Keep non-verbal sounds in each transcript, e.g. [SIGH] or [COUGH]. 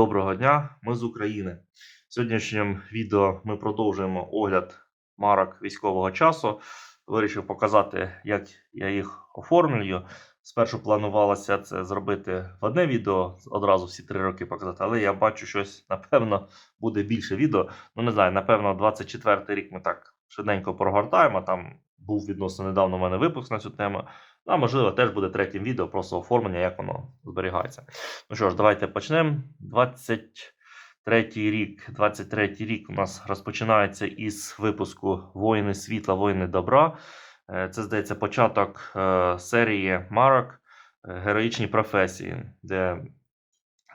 Доброго дня, ми з України. В сьогоднішньому відео ми продовжуємо огляд марок військового часу. Вирішив показати, як я їх оформлюю. Спершу планувалося це зробити в одне відео, одразу всі три роки показати, але я бачу, щось, напевно, буде більше відео. Ну, не знаю, напевно, 24 й рік ми так швиденько прогортаємо. Там був відносно недавно у мене випуск на цю тему. Ну, а можливо, теж буде третім відео, просто оформлення, як воно зберігається. Ну що ж, давайте почнемо. 23 рік. 23 рік у нас розпочинається із випуску Воїни світла, воїни добра. Е, Це, здається, початок е, серії марок е, Героїчні професії, де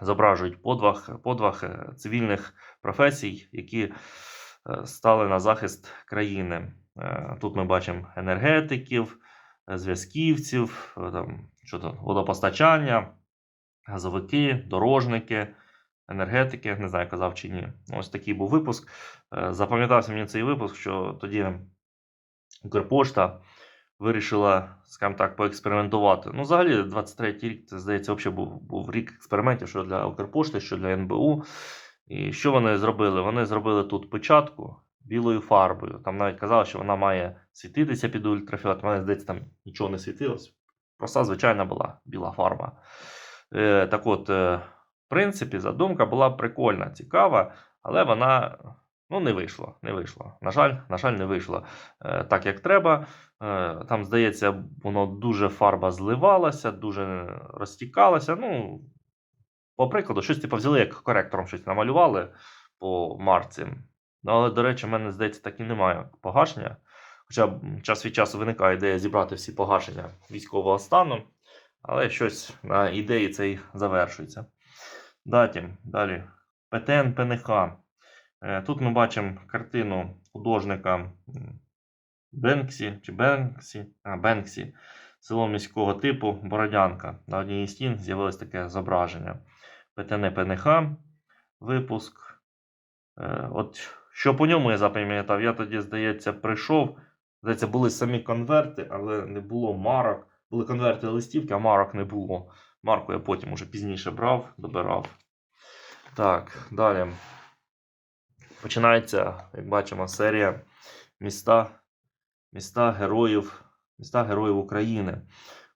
зображують подвиг е, цивільних професій, які стали на захист країни. Е, Тут ми бачимо енергетиків, е, зв'язківців, е, там, що то, водопостачання, газовики, дорожники, енергетики, не знаю, казав чи ні. Ось такий був випуск. Запам'ятався мені цей випуск, що тоді Укрпошта вирішила, скажімо так, поекспериментувати. Ну, взагалі, 23-й рік, це здається, взагалі був, був рік експериментів, що для Укрпошти, що для НБУ. І що вони зробили? Вони зробили тут печатку білою фарбою. Там навіть казали, що вона має світитися під ультрафіолет. Мене здається, там нічого не світилось. Проста, звичайна була біла фарба. Е, так от, е, в принципі, задумка була прикольна, цікава, але вона ну, не вийшла. Не вийшло. На жаль, на жаль, не вийшло е, так, як треба. Е, там, здається, воно дуже фарба зливалася, дуже розтікалася. Ну, по прикладу, щось типу взяли, як коректором щось намалювали по марці. Ну, але, до речі, в мене, здається, так і немає погашення. Хоча час від часу виникає ідея зібрати всі погашення військового стану, але щось на ідеї цей завершується. Далі, далі. ПТН ПНХ. Е, Тут ми бачимо картину художника Бенксі чи Бенксі, а, Бенксі, село міського типу Бородянка. На одній стін з'явилось таке зображення. ПТН ПНХ, випуск. Е, От що по ньому я запам'ятав, я тоді, здається, прийшов. Здається, були самі конверти, але не було марок. Були конверти листівки, а марок не було. Марку я потім уже пізніше брав, добирав. Так, далі. Починається, як бачимо, серія міста, міста героїв, міста героїв України.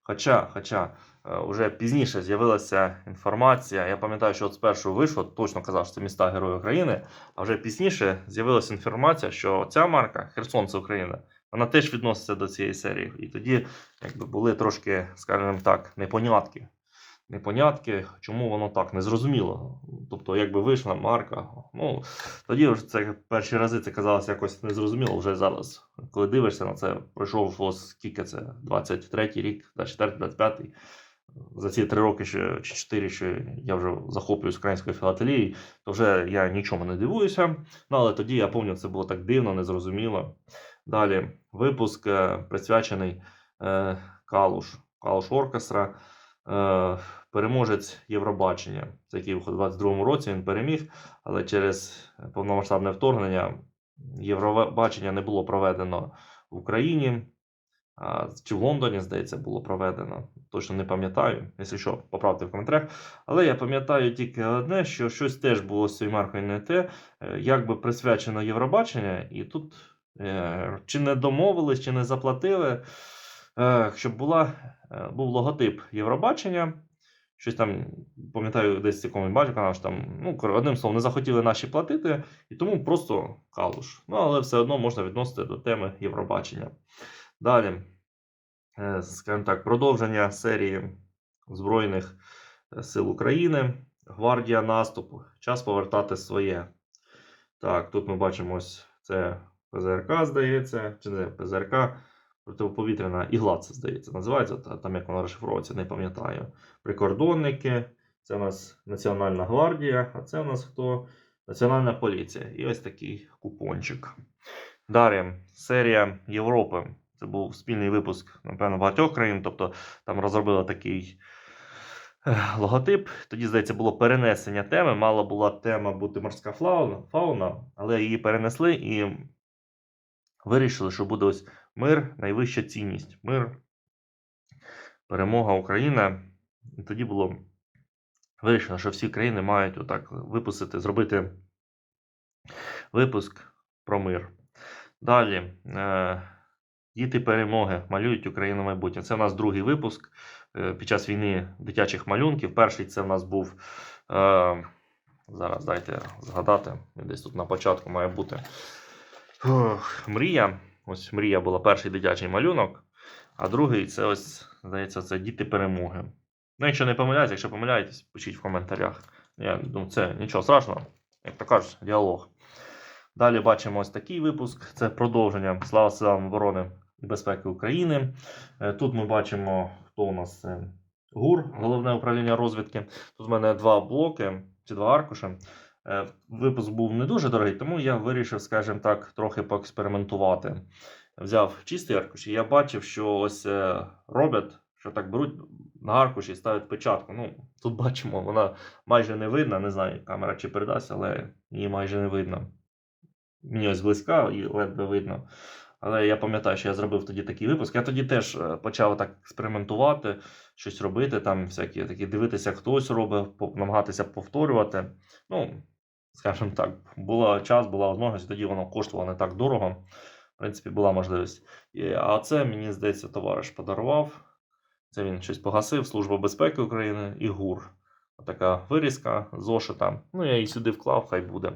Хоча, хоча е, вже пізніше з'явилася інформація. Я пам'ятаю, що от спершу вийшло, точно казав, що це міста Герої України. А вже пізніше з'явилася інформація, що ця марка Херсон це Україна, вона теж відноситься до цієї серії. І тоді якби були трошки, скажімо так, непонятки. Непонятки, чому воно так незрозуміло. Тобто, якби вийшла марка. Ну, тоді вже це перші рази це казалося якось незрозуміло. Вже зараз, коли дивишся на це, пройшов скільки це 23 рік, 24, 25. За ці три роки ще, чи чотири, що я вже захоплююсь українською філателією, то вже я нічому не дивуюся. Ну, але тоді я пам'ятаю, це було так дивно, незрозуміло. Далі випуск е, присвячений е, Калуш, Калуш Оркестра. Е, переможець Євробачення, який у 22-му році, він переміг, але через повномасштабне вторгнення Євробачення не було проведено в Україні. Чи в Лондоні, здається, було проведено. Точно не пам'ятаю, якщо що, поправте в коментарях. Але я пам'ятаю тільки одне, що щось теж було з цією маркою не те, е, якби присвячено Євробачення, і тут е, чи не домовились, чи не заплатили, е, щоб була, був логотип Євробачення. Щось там, пам'ятаю, десь в якому бачу канал, що там, ну, одним словом, не захотіли наші платити, і тому просто калуш. Ну, але все одно можна відносити до теми Євробачення. Далі, е, скажімо так, продовження серії Збройних е, сил України. Гвардія наступу. Час повертати своє. Так, тут ми бачимо ось це ПЗРК, здається, чи не ПЗРК, протиповітряна ігла, це здається, називається. Там як вона розшифровується, не пам'ятаю. Прикордонники. Це у нас Національна гвардія, а це у нас хто? Національна поліція. І ось такий купончик. Далі, серія Європи. Це був спільний випуск, напевно, багатьох країн. Тобто там розробили такий е, логотип. Тоді, здається, було перенесення теми. Мала була тема бути морська фауна, але її перенесли і вирішили, що буде ось мир, найвища цінність. Мир, перемога України. І тоді було вирішено, що всі країни мають отак випустити, зробити випуск про мир. Далі. Діти перемоги малюють Україну майбутнє. Це у нас другий випуск е, під час війни дитячих малюнків. Перший це в нас був. Е, зараз дайте згадати. Десь тут на початку має бути. Ох, мрія. Ось мрія була перший дитячий малюнок. А другий це ось, здається, це діти перемоги. Ну, якщо не помиляюсь, якщо помиляєтесь, пишіть в коментарях. Я думаю, це нічого страшного, як то кажуть, діалог. Далі бачимо ось такий випуск. Це продовження Слава силам оборони безпеки України. Е, Тут ми бачимо, хто у нас ГУР, головне управління розвідки. Тут в мене два блоки чи два аркуші. Е, Випуск був не дуже дорогий, тому я вирішив, скажімо так, трохи поекспериментувати. Взяв чистий аркуш, і я бачив, що ось е, роблять, що так беруть на аркуші і ставлять печатку. Ну, тут бачимо, вона майже не видна. Не знаю, камера чи передасть, але її майже не видно. Мені ось близька і ледве видно. Але я пам'ятаю, що я зробив тоді такий випуск. Я тоді теж е, почав так експериментувати, щось робити, там всякі такі дивитися, хтось робить, намагатися повторювати. Ну, скажімо так, була час, була можливість, тоді воно коштувало не так дорого. В принципі, була можливість. А це, мені здається, товариш подарував. Це він щось погасив, Служба безпеки України і ГУР. Така вирізка зошита. Ну, я її сюди вклав, хай буде.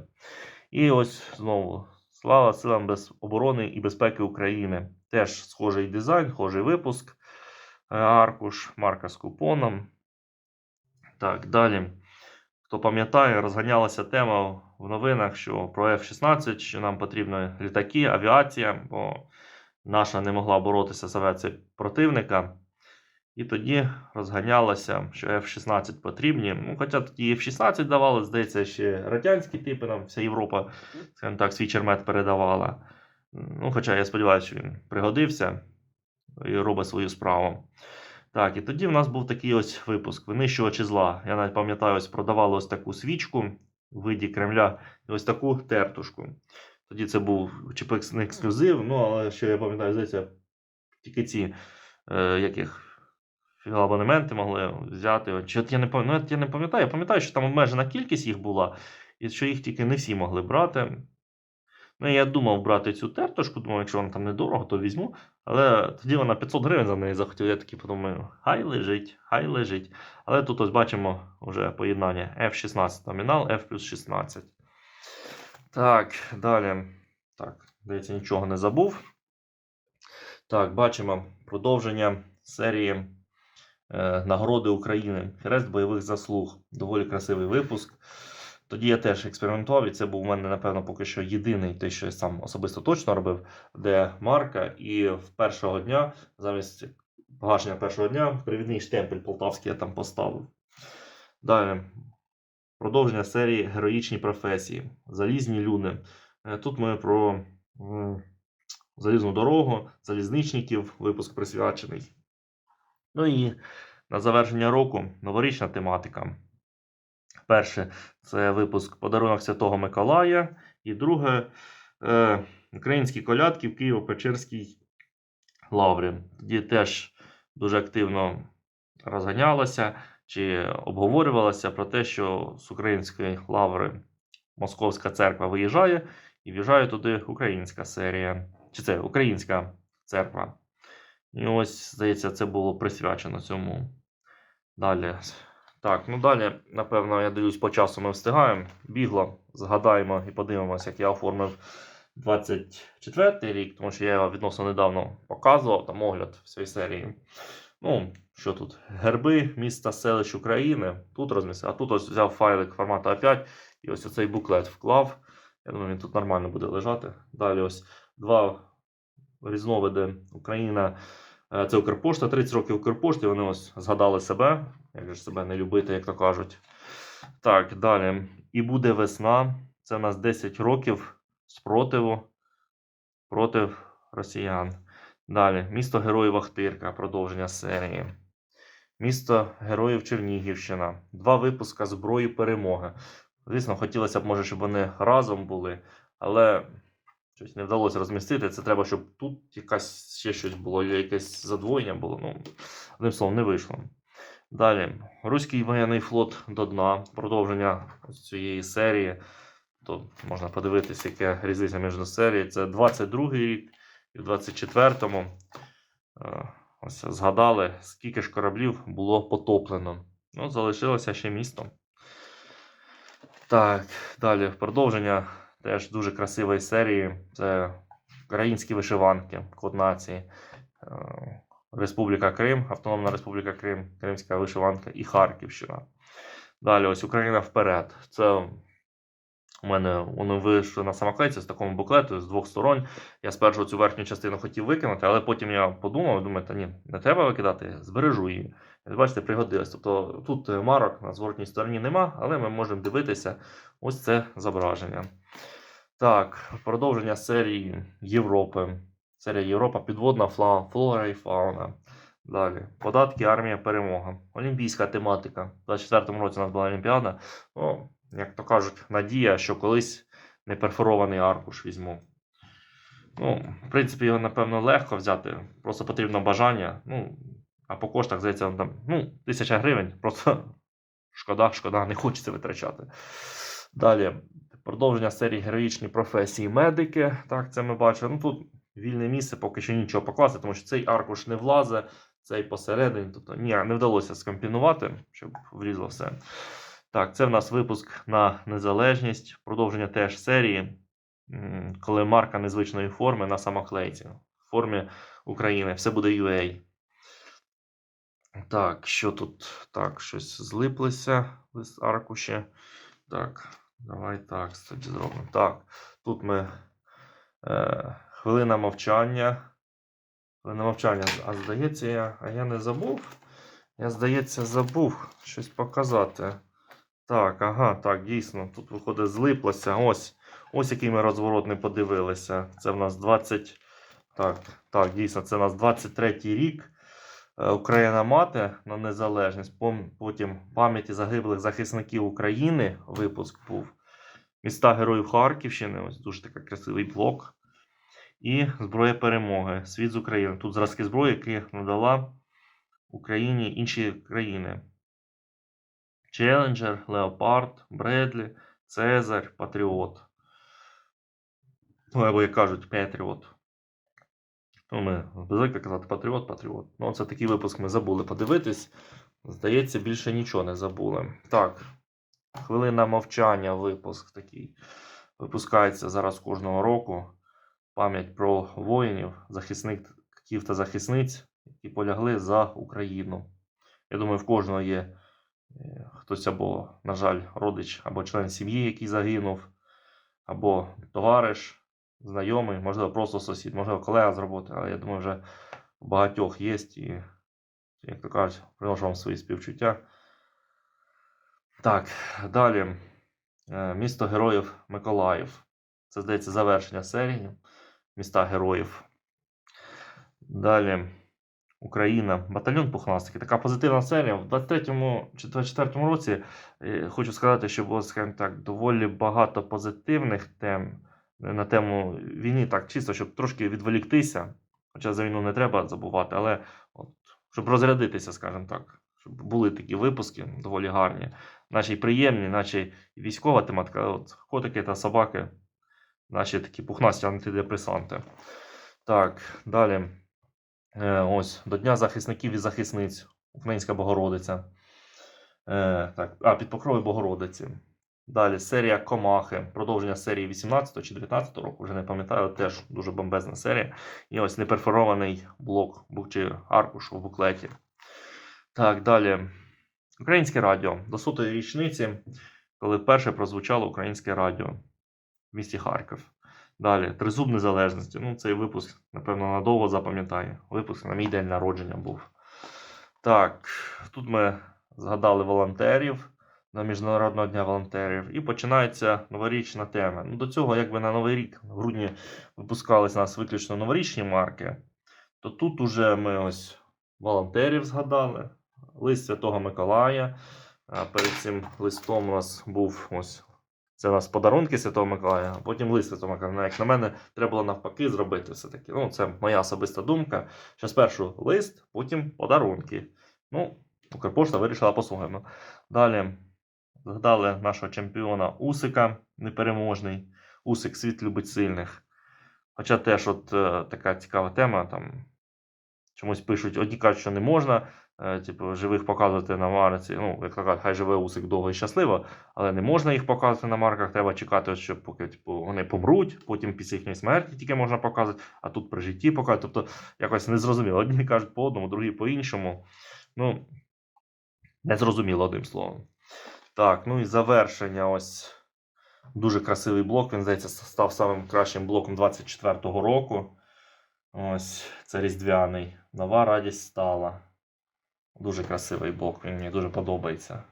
І ось знову слава силам без оборони і безпеки України. Теж схожий дизайн, схожий випуск. Е, Аркуш, марка з купоном. Так, далі. Хто пам'ятає, розганялася тема в новинах, що про F-16, що нам потрібні літаки, авіація, бо наша не могла боротися з авіацією противника. І тоді розганялося, що F-16 потрібні. Ну, хоча тоді F-16 давали, здається, ще радянські типи, нам вся Європа, скажімо так, свій чермет передавала. Ну, хоча я сподіваюся, що він пригодився і робить свою справу. Так, і тоді в нас був такий ось випуск Винищувачі зла. Я навіть пам'ятаю, ось продавали ось таку свічку в виді Кремля і ось таку тертушку. Тоді це був не ексклюзив, ну але що я пам'ятаю, здається, тільки ці е, яких абонементи могли взяти. Чи от я не пам'ятаю, ну, я не пам'ятаю, я пам'ятаю, що там обмежена кількість їх була, і що їх тільки не всі могли брати. Ну, я думав брати цю тертушку, думав, якщо вона там недорого, то візьму. Але тоді вона 500 гривень за неї захотів. Я такий подумаю, хай лежить, хай лежить. Але тут ось бачимо вже поєднання F16 номінал, F плюс 16. Так, далі. Так, здається, нічого не забув. Так, бачимо продовження серії Нагороди України. Хрест бойових заслуг. Доволі красивий випуск. Тоді я теж експериментував, і це був у мене, напевно, поки що єдиний те, що я сам особисто точно робив, де марка, і в першого дня, замість погашення першого дня, привідний штемпель полтавський я там поставив. Далі. Продовження серії Героїчні професії. Залізні люди. Е, Тут ми про залізну дорогу, залізничників, випуск присвячений. Ну і на завершення року новорічна тематика. Перше це випуск Подарунок Святого Миколая. І друге е, Українські колядки в Києво-Печерській лаврі. Тоді теж дуже активно розганялося чи обговорювалося про те, що з української лаври Московська церква виїжджає і в'їжджає туди українська серія. Чи це українська церква. І ось, здається, це було присвячено цьому. Далі. Так, ну далі, напевно, я дивлюсь по часу ми встигаємо. Бігло, згадаємо і подивимося, як я оформив 24 рік, тому що я його відносно недавно показував, там огляд всієї серії. Ну, що тут? Герби міста селищ України. Тут розмістив, а тут ось взяв файлик формату А5 і ось оцей буклет вклав. Я думаю, він тут нормально буде лежати. Далі ось два різновиди Україна. Е, Це Укрпошта, 30 років Укрпошти. Вони ось згадали себе. Як же себе не любити, як то кажуть. Так, далі. І буде весна. Це у нас 10 років спротиву проти росіян. Далі. Місто Героїв Ахтирка. Продовження серії. Місто Героїв Чернігівщина. Два випуска зброї перемоги. Звісно, хотілося б, може, щоб вони разом були, але щось не вдалося розмістити. Це треба, щоб тут якась ще щось було, якесь задвоєння було. Ну, одним словом, не вийшло. Далі, Руський воєнний флот до дна, продовження цієї серії. Тут можна подивитися, яка різниця між серією. Це 22-й рік і в 24-му. е, Ось згадали, скільки ж кораблів було потоплено. Ну, залишилося ще місто. Так, далі продовження теж дуже красивої серії. Це українські вишиванки, код нації. Е, Республіка Крим, Автономна Республіка Крим, Кримська вишиванка і Харківщина. Далі, ось Україна вперед. Це у мене вони вийшли на самоклейці з такому буклету з двох сторон. Я спершу цю верхню частину хотів викинути, але потім я подумав, думаю, та ні, не треба викидати, збережу її. Бачите, пригодилось. Тобто тут марок на зворотній стороні нема, але ми можемо дивитися ось це зображення. Так, продовження серії Європи. Серія Європа, підводна флора і фауна. Далі. Податки, армія, перемога. Олімпійська тематика. У 24-му році у нас була Олімпіада. Ну, як то кажуть, надія, що колись неперфорований аркуш візьму. Ну, в принципі, його, напевно, легко взяти. Просто потрібно бажання. Ну, а по коштах, здається, там, ну, тисяча гривень. Просто [LAUGHS] шкода, шкода, не хочеться витрачати. Далі. Продовження серії героїчні професії медики. Так, це ми бачимо. Ну, тут вільне місце, поки що нічого покласти, тому що цей аркуш не влазить, цей посередині. Тобто, ні, не вдалося скомпінувати, щоб влізло все. Так, це в нас випуск на незалежність. Продовження теж серії, коли марка незвичної форми на самоклейці. В формі України. Все буде UA. Так, що тут? Так, щось злиплося лист аркуші. Так, давай так тоді зробимо. Так, тут ми е, хвилина мовчання. Хвилина мовчання. А здається, я, а я не забув. Я, здається, забув щось показати. Так, ага, так, дійсно. Тут виходить, злиплося. Ось. Ось який ми розворот не подивилися. Це в нас 20. Так, так, дійсно, це у нас 23-й рік. Е, Україна мати на незалежність. Потім пам'яті загиблих захисників України. Випуск був. Міста Героїв Харківщини. Ось дуже такий красивий блок. І зброя перемоги. Світ з України. Тут зразки зброї, які надала Україні інші країни. Челленджер, Леопард, Бредлі, Цезарь, Патріот. Ну, або як кажуть, Петріот. Ну, ми звикли казати Патріот, Патріот. Ну, це такий випуск ми забули подивитись. Здається, більше нічого не забули. Так, хвилина мовчання, випуск такий. Випускається зараз кожного року. Пам'ять про воїнів, захисників та захисниць, які полягли за Україну. Я думаю, в кожного є е, хтось або, на жаль, родич, або член сім'ї, який загинув, або товариш, знайомий, можливо, просто сусід, можливо, колега з роботи, але я думаю, вже багатьох є і, як то кажуть, приношу вам свої співчуття. Так, далі. Е, Місто героїв Миколаїв. Це, здається, завершення серії міста героїв. Далі. Україна, батальйон Пухнастики. Така позитивна серія. В 23-му чи 24-му році е, хочу сказати, що було, скажімо так, доволі багато позитивних тем на тему війни, так чисто, щоб трошки відволіктися. Хоча за війну не треба забувати, але от, щоб розрядитися, скажімо так. Щоб були такі випуски доволі гарні, наче й приємні, наче і військова тематика. От котики та собаки, наші такі пухнасті антидепресанти. Так, далі. Е, ось, до Дня захисників і захисниць. Українська Богородиця. Е, так, а, під покровою Богородиці. Далі серія Комахи. Продовження серії 18 чи 19 року, вже не пам'ятаю, теж дуже бомбезна серія. І ось неперфорований блок чи аркуш у буклеті. Так, далі. Українське радіо. До сотої річниці, коли вперше прозвучало українське радіо в місті Харків. Далі, Тризуб Незалежності. Ну, цей випуск, напевно, надовго запам'ятаю. Випуск на мій день народження був. Так, тут ми згадали волонтерів на Міжнародного дня волонтерів. І починається новорічна тема. Ну, до цього, якби на Новий рік, в грудні випускались у нас виключно новорічні марки, то тут уже ми ось волонтерів згадали, лист Святого Миколая. А перед цим листом у нас був ось це у нас подарунки Святого Миколая, а потім лист Святого Миколая. Ну, Як на мене, треба було навпаки зробити все-таки. Ну, це моя особиста думка. Що спершу лист, потім подарунки. Ну, Укрпошта вирішила по-своєму. Далі згадали нашого чемпіона Усика, непереможний. Усик світ любить сильних. Хоча теж от е, така цікава тема. Там чомусь пишуть, одні кажуть, що не можна. е, Типу, живих показувати на марці. Ну, як кажуть, хай живе усик довго і щасливо, але не можна їх показувати на марках. Треба чекати, щоб поки типу, вони помруть, потім після їхньої смерті тільки можна показувати, а тут при житті показувати. Тобто якось незрозуміло. Одні кажуть по одному, другі по іншому. Ну, незрозуміло одним словом. Так, ну і завершення. Ось дуже красивий блок. Він, здається, став самим кращим блоком 24-го року. Ось це різдвяний. Нова радість стала. Дуже красивий блок, він мені дуже подобається.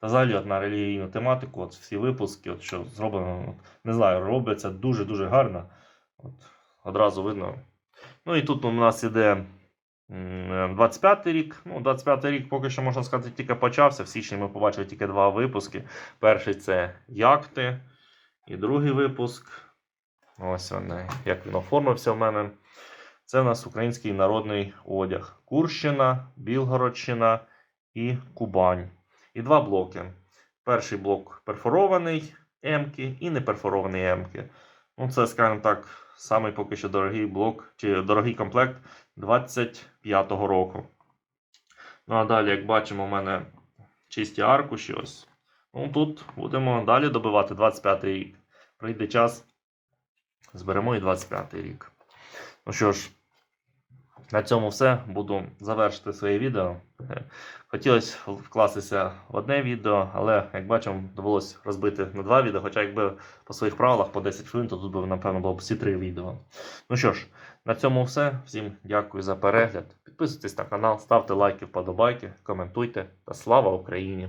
Та взагалі от на релігійну тематику, от всі випуски, от що зроблено, от, не знаю, робляться дуже-дуже гарно. От, одразу видно. Ну і тут у нас іде м, 25-й рік. Ну, 25-й рік поки що можна сказати, тільки почався. В січні ми побачили тільки два випуски. Перший це Якти, і другий випуск. Ось вони, як він оформився в мене. Це у нас український народний одяг. Курщина, Білгородщина і Кубань. І два блоки. Перший блок перфорований М-ки і неперфорований М-ки. Ну, це, скажімо так, самий поки що дорогий блок чи дорогий комплект 25-го року. Ну а далі, як бачимо, у мене чисті аркуші. Ось. Ну, тут будемо далі добивати 25-й рік. Прийде час, зберемо і 25-й рік. Ну що ж, на цьому все. Буду завершити своє відео. Хотілося вкластися в одне відео, але, як бачимо, довелося розбити на два відео. Хоча, якби по своїх правилах по 10 хвилин, то тут би, напевно, було б всі три відео. Ну що ж, на цьому все. Всім дякую за перегляд. Підписуйтесь на канал, ставте лайки, вподобайки, коментуйте та слава Україні!